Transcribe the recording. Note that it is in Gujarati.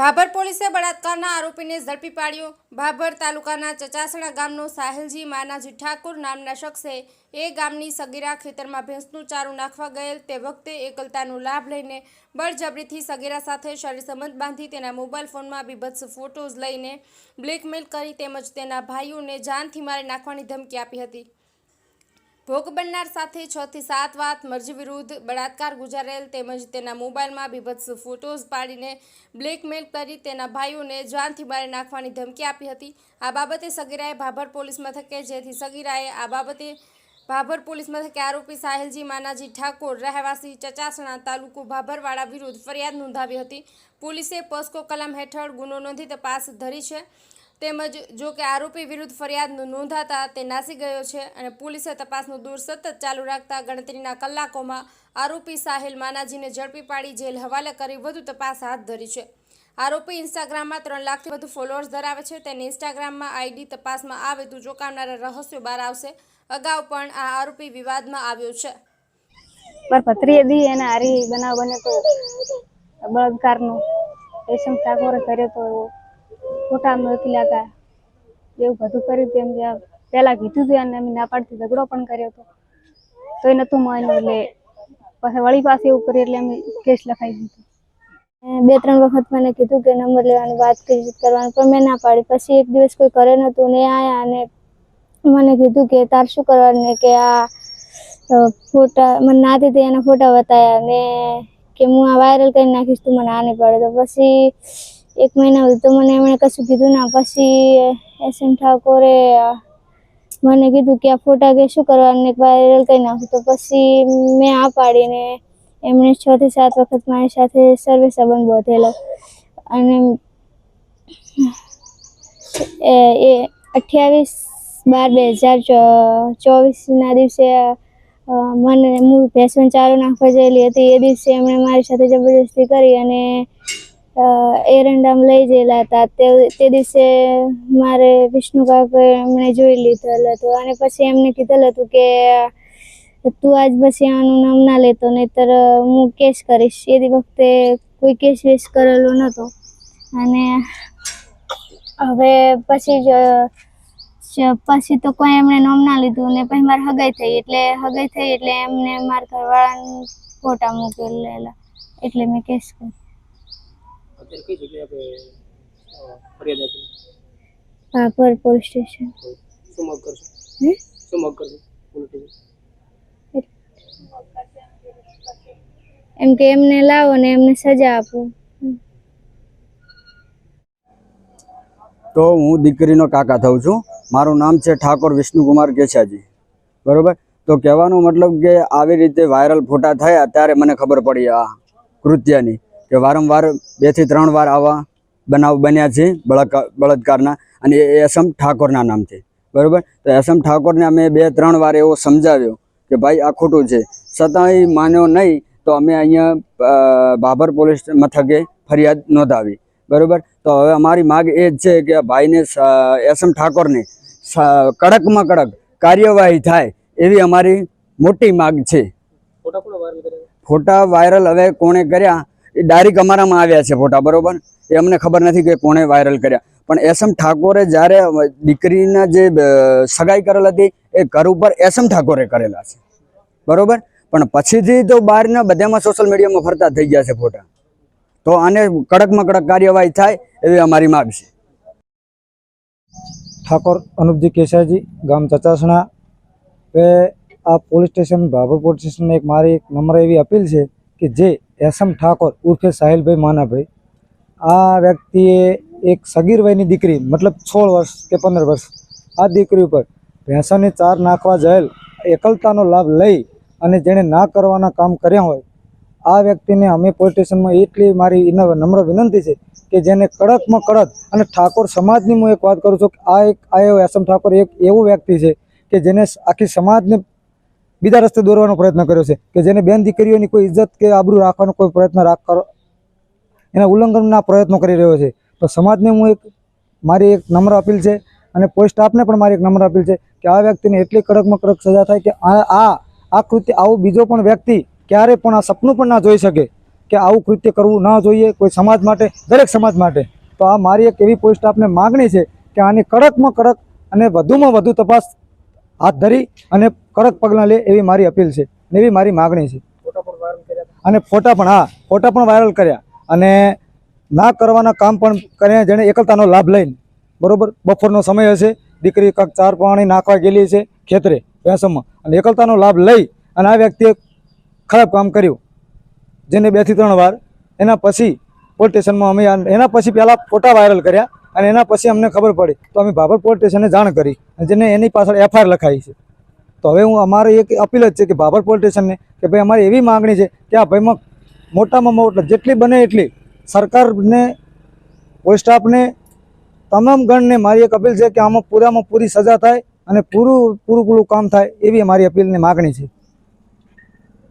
ભાભર પોલીસે બળાત્કારના આરોપીને ઝડપી પાડ્યો. ભાભર તાલુકાના ચચાસણા ગામનો સાહિલજી માનાજી ઠાકુર નામના શખ્સે એ ગામની સગીરા ખેતરમાં ભેંસનું ચારું નાખવા ગયેલ. તે વખતે એકલતાનો લાભ લઈને બળજબરીથી સગીરા સાથે શરીર સંબંધ બાંધી તેના મોબાઈલ ફોનમાં બીભત્સ ફોટોઝ લઈને બ્લેકમેલ કરી તેમજ તેના ભાઈઓને જાનથી મારી નાખવાની ધમકી આપી હતી. ભોગ બનનાર સાથે છ થી સાત વાત, મરજી વિરુદ્ધ બળાત્કાર ગુજારેલ તેમજ તેના મોબાઈલમાં બીભત્સ ફોટોઝ પાડીને બ્લેકમેલ કરી તેના ભાઈઓને જાનથી મારી નાખવાની ધમકી આપી હતી. આ બાબતે સગીરાએ ભાભર પોલીસ મથકે જેથી સગીરાએ આ બાબતે ભાભર પોલીસ મથકે આરોપી સાહિલજી માનાજી ઠાકોર, રહેવાસી ચચાસણા તાલુકો ભાભરવાડા વિરુદ્ધ ફરિયાદ નોંધાવી હતી. પોલીસે પોસ્કો કલમ હેઠળ ગુનો નોંધી તપાસ ધરી છે. તેમજ જો કે આરોપી વિરુદ્ધ ફરિયાદ નોંધાતા તે નાસી ગયો છે અને પોલીસે તપાસનો દૂર સતત ચાલુ રાખતા ગણતરીના કલાકોમાં આરોપી સાહિલ માનાજીને ઝડપી પાડી જેલ હવાલે કરી વધુ તપાસ હાથ ધરી છે. આરોપી ઇન્સ્ટાગ્રામમાં ત્રણ લાખથી વધુ ફોલોઅર્સ ધરાવે છે. તેને ઇન્સ્ટાગ્રામમાં આઈડી તપાસમાં આવે તો ચોંકાવનારા રહસ્યો બહાર આવશે. અગાઉ પણ આ આરોપી વિવાદમાં આવ્યો છે. પર પત્રીએ દી એને આરી બનાવ બને તો બળાત્કારનો. રેશમ ઠાકોરે કર્યો તો એવો ખોટા મોકલ્યા હતા. એવું બધું કર્યું તેમ કે પહેલાં કીધું હતું અને અમે ના પાડતી ઝઘડો પણ કર્યો હતો. તોય નતું માન્યું એટલે પછી વળી પાસે એવું કર્યું એટલે અમે કેસ લખાવી દીધો. બે ત્રણ વખત મને કીધું કે નંબર લેવાની વાત કરી કરવાની, પણ મેં ના પાડી. પછી એક દિવસ કોઈ કરે નતું ને આયા અને મને કીધું કે તાર શું કરવાનું કે આ ફોટા, મને ના દીધી એના ફોટા બતાવ્યા ને કે હું આ વાયરલ કરી નાખીશ, તું મને આ નહીં પડે. તો પછી એક મહિના સુધી તો મને એમણે કશું કીધું ના. પછી એસ એમ ઠાકોરે મને કીધું કે આ ફોટા કે શું કરવાનું? વાયરલ કરી નાખું. તો પછી મેં આ પાડીને એમણે છ થી સાત વખત મારી સાથે સર્વે સંબંધ બોધેલો અને એ અઠ્યાવીસ બાર બે હજાર ચોવીસના દિવસે મને હું ભેસણ ચારો નાખવા જયેલી હતી. એ દિવસે એમણે મારી સાથે જબરદસ્તી કરી અને એરંડામાં લઈ ગયેલા હતા. તે તે દિવસે મારે વિષ્ણુ એમણે જોઈ લીધેલ હતું અને પછી એમને કીધેલ હતું કે, તું આજ પછી આનું નામ ના લેતો, નહીતર, હું કેસ કરીશ. એ વખતે કોઈ કેસ વેસ કરેલો નહોતો અને હવે પછી પછી તો કોઈ એમણે નામ ના લીધું ને પછી મારે હગાઈ થઈ. એટલે હગાઈ થઈ એટલે એમને મારા ઘરવાળાને ફોટા મોકલેલા. એટલે મેં કેસ કર્યો અત્યારે કઈ જગ્યાએ આપણે ફરિયાદ આપી? Bhabhar police station. શું મગ કરશો? શું મગ કરશો? પોલીસ એમ કે એમને લાવો ને એમને સજા આપો. તો હું દીકરીનો કાકા થઉં છું. મારું નામ છે ઠાકોર વિષ્ણુકુમાર કેશાજી બરોબર? તો કહેવાનો મતલબ કે આવી રીતે વાયરલ ફોટા થયા ત્યારે મને ખબર પડી આ કૃત્યની. કે વારંવાર બેથી ત્રણ વાર આવા બનાવ બન્યા છે બળાત્કાર બળાત્કારના અને એ એસમ ઠાકોરના નામથી. બરાબર? તો એસમ ઠાકોરને અમે બે ત્રણ વાર એવો સમજાવ્યો કે ભાઈ આ ખોટું છે. છતાંય માન્યો નહીં તો અમે અહીંયા બાબર પોલીસ મથકે ફરિયાદ નોંધાવી. બરાબર? તો હવે અમારી માગ એ જ છે કે ભાઈને એસમ ઠાકોરને કડકમાં કડક કાર્યવાહી થાય એવી અમારી મોટી માગ છે. ફોટા વાયરલ હવે કોણે કર્યા? એ ડાયરેક્ટ અમારામાં આવ્યા છે ફોટા, બરોબર? એ અમને ખબર નથી કે કોણે વાયરલ કર્યા. પણ એસએમ ઠાકોરે જ્યારે દીકરીના જે સગાઈ કરેલ હતી, એ ઘર ઉપર એસએમ ઠાકોરે કરેલા છે. બરોબર? પણ પછીથી તો બહારના બધામાં સોશિયલ મીડિયામાં ફરતા થઈ ગયા છે ફોટા. તો આને કડકમાં કડક કાર્યવાહી થાય એવી અમારી માગ છે. ઠાકોર અનુપજી કેસાજી ગામ ચચાસણા. એ આ પોલીસ સ્ટેશન, ભાભર પોલીસ સ્ટેશનને એક મારી એક નમ્ર એવી અપીલ છે કે જે એસએમ ઠાકોર ઉર્ફે સાહિલભાઈ માનાભાઈ. આ વ્યક્તિએ એક સગીર વયની દીકરી, મતલબ સોળ વર્ષ કે પંદર વર્ષ, આ દીકરી ઉપર ભેંસોને ચાર નાખવા જયેલ એકલતાનો લાભ લઈ અને જેણે ના કરવાના કામ કર્યા હોય, આ વ્યક્તિને અમે પોલીસ સ્ટેશનમાં એટલી મારી નમ્ર વિનંતી છે કે જેને કડકમાં કડક અને ઠાકોર સમાજની હું એક વાત કરું છું કે આ એક, આ એવો ઠાકોર એક એવો વ્યક્તિ છે કે જેને આખી સમાજને બીજા રસ્તે દોરવાનો પ્રયત્ન કર્યો છે કે જેને બેન દીકરીઓની કોઈ ઇજ્જત કે આબરૂ રાખવાનો કોઈ પ્રયત્ન રાખ એના ઉલ્લંઘનના પ્રયત્નો કરી રહ્યો છે. તો સમાજને હું એક, મારી એક નમ્ર અપીલ છે અને પોલીસ સ્ટાફને પણ મારી એક નમ્ર અપીલ છે કે આ વ્યક્તિને એટલી કડકમાં કડક સજા થાય કે આ આ આ કૃત્ય, આવો બીજો પણ વ્યક્તિ ક્યારે પણ આ સપનું પણ ના જોઈ શકે કે આવું કૃત્ય કરવું ના જોઈએ કોઈ સમાજ માટે, દરેક સમાજ માટે. તો આ મારી એક એવી પોલીસ સ્ટાફને માગણી છે કે આની કડકમાં કડક અને વધુમાં વધુ તપાસ હાથ ધરી અને કડક પગલાં લે એવી મારી અપીલ છે ને એવી મારી માગણી છે. ફોટા પણ વાયરલ કર્યા હતા. અને ફોટા પણ હા ફોટા પણ વાયરલ કર્યા. અને ના કરવાના કામ પણ કર્યા જેણે એકલતાનો લાભ લઈને. બરોબર? બપોરનો સમય હશે દીકરી કાંક ચાર પાણી નાખવા ગયેલી છે ખેતરે ભેંસોમાં. અને એકલતાનો લાભ લઈ અને આ વ્યક્તિએ ખરાબ કામ કર્યું. જેને બેથી ત્રણ વાર. એના પછી પોલીસ સ્ટેશનમાં અમે એના પછી પહેલાં ફોટા વાયરલ કર્યા. અને એના પછી અમને ખબર પડી તો અમે ભાભર પોલીસ સ્ટેશને જાણ કરી અને જેને એની પાછળ એફઆઈઆર લખાઈ છે. તો હવે હું અમારે એક અપીલ જ છે કે ભાભર પોલીસ સ્ટેશનને કે ભાઈ અમારી એવી માગણી છે કે આ ભાઈમાં મોટામાં મોટા, જેટલી બને એટલી સરકારને, પોલીસ સ્ટાફને, તમામ ગણને મારી એક અપીલ છે કે આમાં પૂરામાં પૂરી સજા થાય અને પૂરું પૂરું પૂરું કામ થાય એવી અમારી અપીલની માગણી છે.